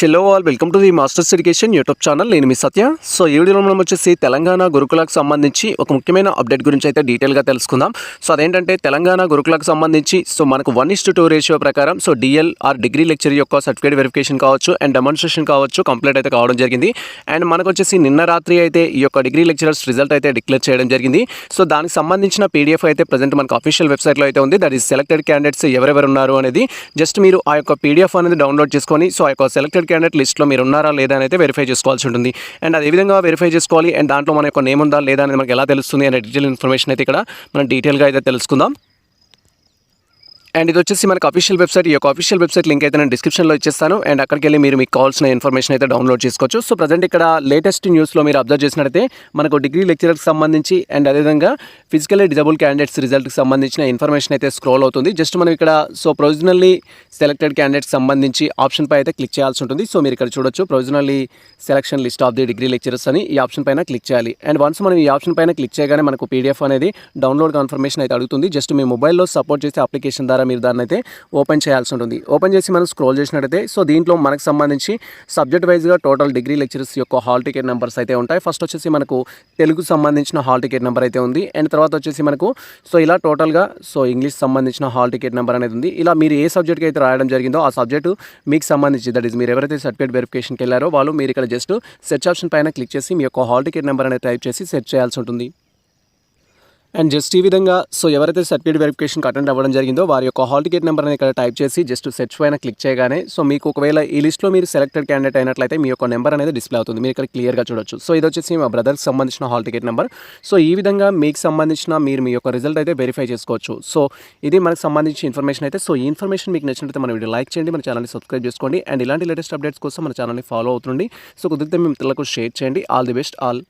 Hello all welcome to the masters education YouTube channel నేను మీ సత్య. So ఈ వీడియోలో మనం వచ్చేసి తెలంగాణ గురుకులకు సంబంధించి ఒక ముఖ్యమైన అప్డేట్ గురించి అయితే డీటెయిల్గా తెలుసుకుందాం. సో అదేంటంటే తెలంగాణ గురుకులకు సంబంధించి సో మనకు వన్ ఇస్ టూ రేషియో ప్రకారం so DL R degree lecture యొక్క సర్టిఫికేట్ వెరిఫికేషన్ కావచ్చు అండ్ డెమాన్స్ట్రేషన్ కావచ్చు కంప్లీట్ అయితే కావడం జరిగింది. అండ్ మనకు వచ్చేసి నిన్న రాత్రి అయితే ఈ యొక్క డిగ్రీ లెక్చరర్స్ రిజల్ట్ అయితే డిక్లేర్ చేయడం జరిగింది. సో దానికి సంబంధించిన పీడిఎఫ్ అయితే ప్రజెంట్ మనకు అఫీషియల్ వెబ్సైట్లో అయితే ఉంది. దట్ ఈస్ సెలెక్టెడ్ క్యాండిడేట్స్ ఎవరెవరు ఉన్నారు అనేది జస్ట్ మీరు ఆ యొక్క పీడిఎఫ్ అనేది డౌన్లోడ్ చేసుకొని సో ఆ యొక్క సెలెక్టెడ్ క్యాండిడేట్ లిస్ట్లో మీరు ఉన్నారా లేదా అని అయితే వెరిఫై చేసుకోవాల్సి ఉంటుంది. అండ్ అదే విధంగా వెరిఫై చేసుకోవాలి. అండ్ దాంట్లో మన యొక్క నేమ్ ఉందా లేదా అనేది మనకి ఎలా తెలుస్తుంది అనే డీటెయిల్ ఇన్ఫర్మేషన్ అయితే ఇక్కడ మనం డీటెయిల్గా అయితే తెలుసుకుందాం. అండ్ ఇది వచ్చేసి మనకు అఫీషియల్ వెబ్సైట్ ఈ యొక్క అఫీషియల్ వెబ్సైట్ లింక్ అయితే నేను డిస్క్రిప్షన్లో ఇచ్చేస్తాను. అండ్ అక్కడికి వెళ్ళి మీరు మీకు కావాల్సిన ఇన్ఫర్మేషన్ అయితే డౌన్లోడ్ చేసుకోవచ్చు. సో ప్రజెంట్ ఇక్కడ లేటెస్ట్ న్యూస్లో మీరు అబ్జర్వ్ చేసినట్టయితే మనకు డిగ్రీ లెక్చరర్కి సంబంధించి అండ్ అదేవిధంగా ఫిజికల్లీ డిజబుల్ క్యాండిడేట్స్ రిజల్ట్కి సంబంధించిన ఇన్ఫర్మేషన్ అయితే స్క్రోల్ అవుతుంది. జస్ట్ మనం ఇక్కడ సో ప్రొవిజనల్లీ సెలెక్టెడ్ క్యాండిడేట్స్ సంబంధించి ఆప్షన్ పై అయితే క్లిక్ చేయాల్సి ఉంటుంది. సో మీరు ఇక్కడ చూడొచ్చు provisionally selection list of the degree lecturers అని ఈ ఆప్షన్ పైన క్లిక్ చేయాలి. అండ్ వన్స్ మనం ఈ ఆప్షన్ పైన క్లిక్ చేయగానే మనకు పీడిఎఫ్ అనేది డౌన్లోడ్ కన్ఫర్మేషన్ అయితే అడుగుతుంది. జస్ట్ మీ మొబైల్లో సపోర్ట్ చేసే అప్లికేషన్ ద్వారా మీరు దాన్ని అయితే ఓపెన్ చేయాల్సి ఉంటుంది. ఓపెన్ చేసి మనం స్క్రోల్ చేసినట్టయితే సో దీంట్లో మనకు సంబంధించి సబ్జెక్ట్ వైజ్గా టోటల్ డిగ్రీ లెక్చరర్స్ యొక్క హాల్ టికెట్ నెంబర్స్ అయితే ఉంటాయి. ఫస్ట్ వచ్చేసి మనకు తెలుగు సంబంధించిన హాల్ టికెట్ నెంబర్ అయితే ఉంది. అండ్ తర్వాత వచ్చేసి మనకు సో ఇలా టోటల్గా సో ఇంగ్లీష్ సంబంధించిన హాల్ టికెట్ నెంబర్ అనేది ఉంది. ఇలా మీరు ఏ సబ్జెక్ట్కి అయితే రాయడం జరిగిందో ఆ సబ్జెక్టు మీకు సంబంధించి దట్ ఈస్ మీరు ఎవరైతే సర్టిఫికేట్ వెరిఫికేషన్కి వెళ్ళారో వాళ్ళు మీరు ఇక్కడ జస్ట్ సెర్చ్ ఆప్షన్ పైన క్లిక్ చేసి మీ యొక్క హాల్ టికెట్ నెంబర్ అనేది టైప్ చేసి సెర్చ్ చేయాల్సి ఉంటుంది. అండ్ జస్ట్ ఈ విధంగా సో ఎవరైతే సర్టిఫికేట్ వెరిఫికేషన్కి అటెండ్ అవ్వడం జరిగిందో వారి యొక్క హాల్ టికెట్ నెంబర్ అనేది ఇక్కడ టైప్ చేసి జస్ట్ సెర్చ్ పైన క్లిక్ చేయగానే సో మీకు ఒకవేళ ఈ లిస్ట్లో మీరు సెలెక్టెడ్ క్యాండిడేట్ అయినట్లయితే మీ యొక్క నెంబర్ అనేది డిస్ప్లే అవుతుంది. మీరు ఇక్కడ క్లియర్గా చూడొచ్చు. సో ఇది వచ్చేసి మా బ్రదర్కి సంబంధించిన హాల్ టికెట్ నెంబర్ సో ఈ విధంగా మీకు సంబంధించిన మీరు మీ యొక్క రిజల్ట్ అయితే వెరిఫై చేసుకోవచ్చు. సో ఇది మనకు సంబంధించిన ఇన్ఫర్మేషన్ అయితే సో ఈ ఇన్ఫర్మేషన్ మీకు నచ్చినట్లయితే మన వీడియో లైక్ చేయండి మన ఛానల్ని సబ్స్క్రైబ్ చేసుకోండి. అండ్ ఇలాంటి లేటెస్ట్ అప్డేట్స్ కోసం మన ఛానల్ని ఫాలో అవుతుంది సో కుదిరితే మేము పిల్లలకు షేర్ చేయండి. All the best all